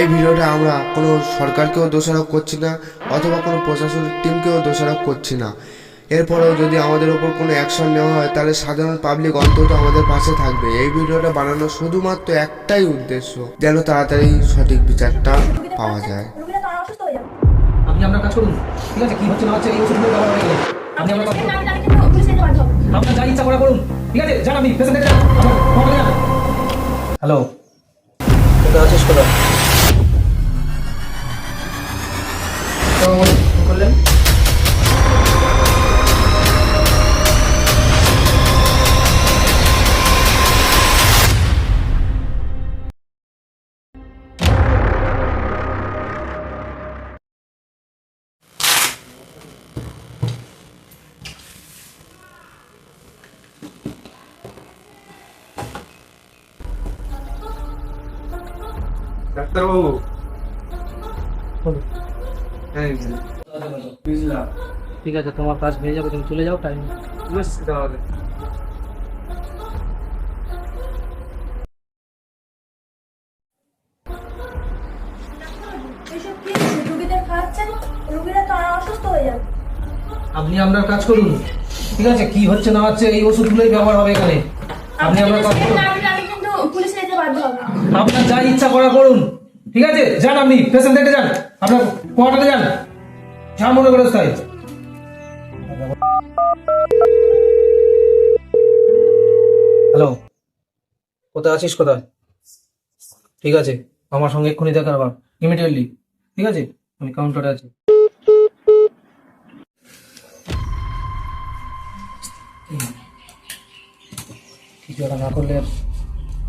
এই ভিডিওটা আমরা কোনো সরকারকেও দোষারোপ করছি না অথবা কোনো প্রশাসনিক টিমকেও দোষারোপ করছি না। এরপরেও যদি আমাদের ওপর কোনো অ্যাকশন নেওয়া হয় তাহলে সাধারণ পাবলিক অন্তত আমাদের পাশে থাকবে। এই ভিডিওটা বানানোর শুধুমাত্র একটাই উদ্দেশ্য যেন তাড়াতাড়ি সঠিক বিচারটা পাওয়া যায়। রুগীরা তো আর অসুস্থ হয়ে যাবে আপনি আপনার কাজ করুন ঠিক আছে? কি হচ্ছে না হচ্ছে এই ওষুধগুলো ব্যবহার হয়ে আপনি আপনার কাজ করুন আমি জানি কিন্তু পুলিশ যেতে বাধ্য হবে। আপনার যা ইচ্ছা করা করুন ঠিক আছে? যান আপনি পেশেন্ট দেখে যান। আমার ফোনটা যান। হ্যালো কোথায় আছিস কোথায়? ডাক্তারবাবু। হ্যাঁ বুঝলাম। ঠিক আছে তোমার কাজ হয়ে যাবে তুমি চলে যাও টাইম বুঝছি তাহলে। হয়ে আপনি আপনার কাজ করুন। ঠিক আছে কি হচ্ছে না হচ্ছে এই ওষুধগুলোই ব্যবহার হবে এখানে। আপনি আপনি আপনার কাজ করুন। আপনার যা ইচ্ছা করা করুন। ঠিক আছে? যান আপনি, পেশেন্ট দেখে যান। আপনার কোয়ার্টারে যান। যা মনে করে তাই। হ্যালো, কোথায় আছিস, কোথায়? ঠিক আছে, আমার সঙ্গে এক্ষুনি দেখা আবার ইমিডিয়েটলি ঠিক আছে? আমি কাউন্টারে আছি। কিছু না করলে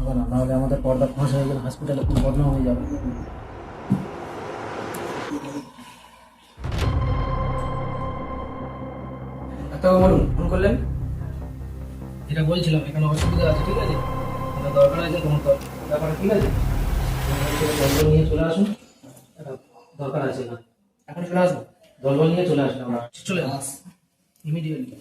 হবে না নাহলে আমাদের পর্দা ফাঁস হয়ে গেলে হসপিটালে খুব বদনাম হয়ে যাবে। ডাক্তারবাবু ফোন করলেন? যেটা বলছিলাম এখানে অসুবিধা আছে ঠিক আছে? এটা দরকার আছে তোমার দর- ব্যাপারে ঠিক আছে? দলবল নিয়ে চলে আসুন। দরকার আছে এখানে এখন চলে আসব। দলবল নিয়ে চলে আসুন আমরা। চলে আস ইমিডিয়েটলি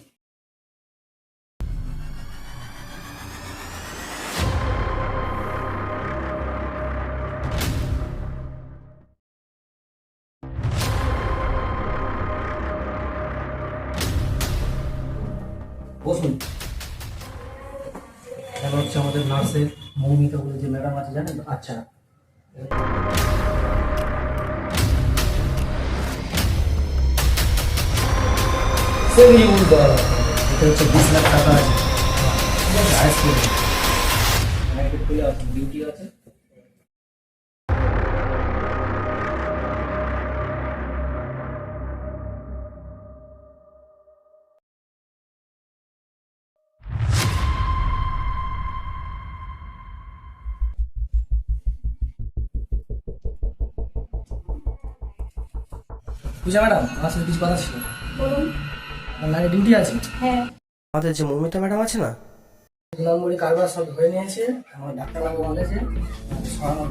বসুন। হচ্ছে আমাদের নার্সের মৌমিতা বলে যে ম্যাডাম আছে, জানেন আচ্ছা। এটা হচ্ছে বিশ ডিউটি আছে। পূজা ম্যাডাম আমার সাথে কিছু কথা ছিল। বলুন। আমার ডিউটি আছে? হ্যাঁ। আমাদের যে মমিতা ম্যাডাম আছে না? দু নম্বরই কারবার সব ধরে নিয়েছে আমার ডাক্তারবাবু বলেছে সরানোর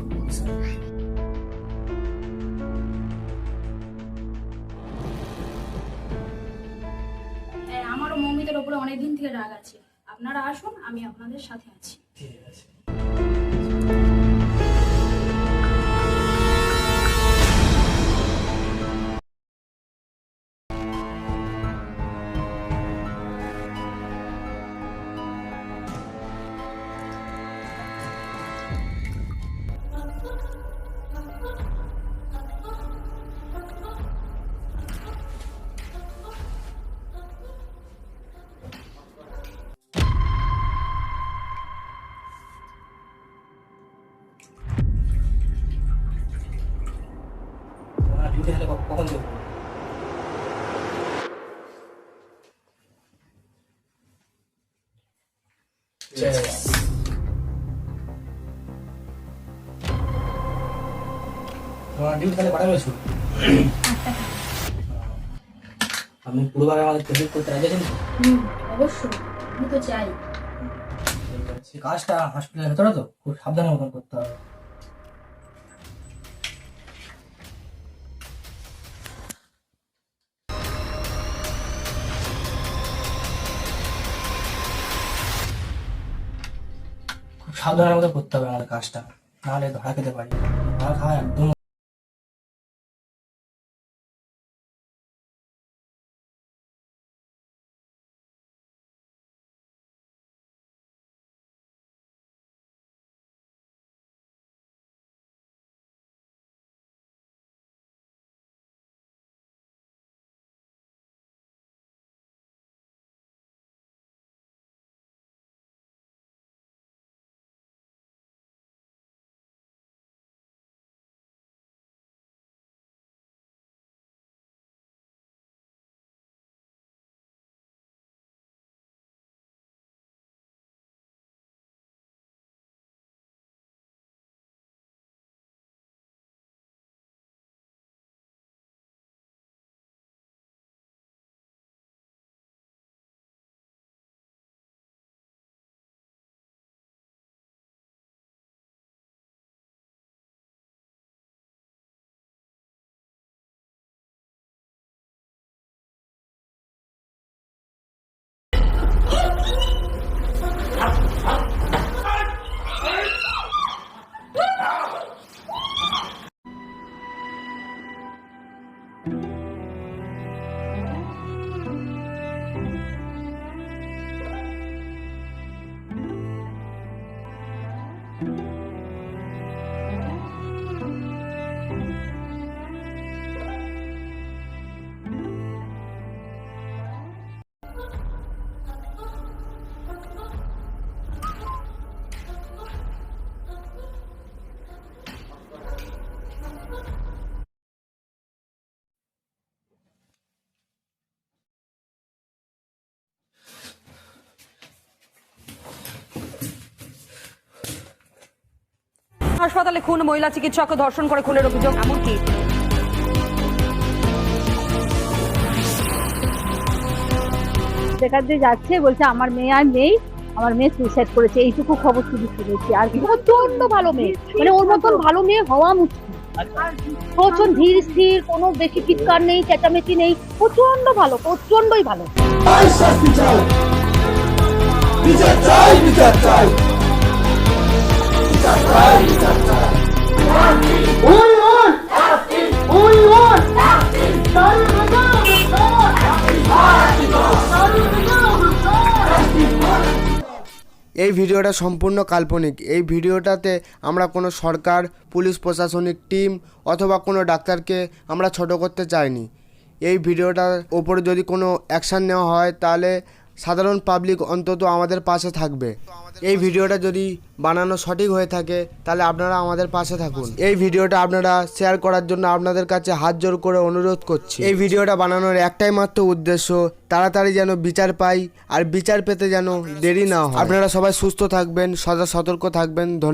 হ্যাঁ আমারও মৌমিতার ওপরে অনেক দিন থেকে রাগ আছে। আপনারা আসুন আমি আপনাদের সাথে আছি। ঠিক আছে। কখন- তোমার তাহলে কটা রয়েছে আপনি পুরোভাবে আমাদের করতে রাজি আছেন? অবশ্যই। আমি তো চাই। কাজটা হসপিটালের ভেতরে তো খুব সাবধানে মতন করতে হবে। সাবধানের মতো করতে হবে আমাদের কাজটা নাহলে ধরা খেতে পারি ধরা খাওয়া একদম হাসপাতালে খুন মহিলা চিকিৎসককে ধর্ষণ করে খুনের অভিযোগ এমনকি যেখান যাচ্ছে বলছে আমার মেয়ে আর নেই আমার মেয়ে সুইসাইড করেছে এইটুকু খবর শুধু শুনেছি। আর প্রচণ্ড ভালো মেয়ে। মানে ওর মতন ভালো মেয়ে হওয়া মুশকিল। প্রচণ্ড ধীর স্থির কোনো বেশি চিৎকার নেই চেঁচামেচি নেই প্রচণ্ড ভালো প্রচন্ডই ভালো। এই ভিডিওটা সম্পূর্ণ কাল্পনিক। এই ভিডিওটাতে আমরা কোনো সরকার, পুলিশ প্রশাসনিক টিম অথবা কোনো ডাক্তারকে আমরা ছোট করতে চাইনি। এই ভিডিওটার ওপরে যদি কোনো অ্যাকশান নেওয়া হয় তাহলে সাধারণ পাবলিক অন্তত আমাদের পাশে থাকবে। এই ভিডিওটা যদি বানানো সঠিক হয়ে থাকে, তাহলে আপনারা আমাদের পাশে থাকুন। এই ভিডিওটা আপনারা শেয়ার করার জন্য আপনাদের কাছে হাত জোর করে অনুরোধ করছি। এই ভিডিওটা বানানোর একটাই মাত্র উদ্দেশ্য, তাড়াতাড়ি যেন বিচার পাই আর বিচার পেতে যেন দেরি না হয়। আপনারা সবাই সুস্থ থাকবেন, সদা সতর্ক থাকবেন। ধন্যবাদ।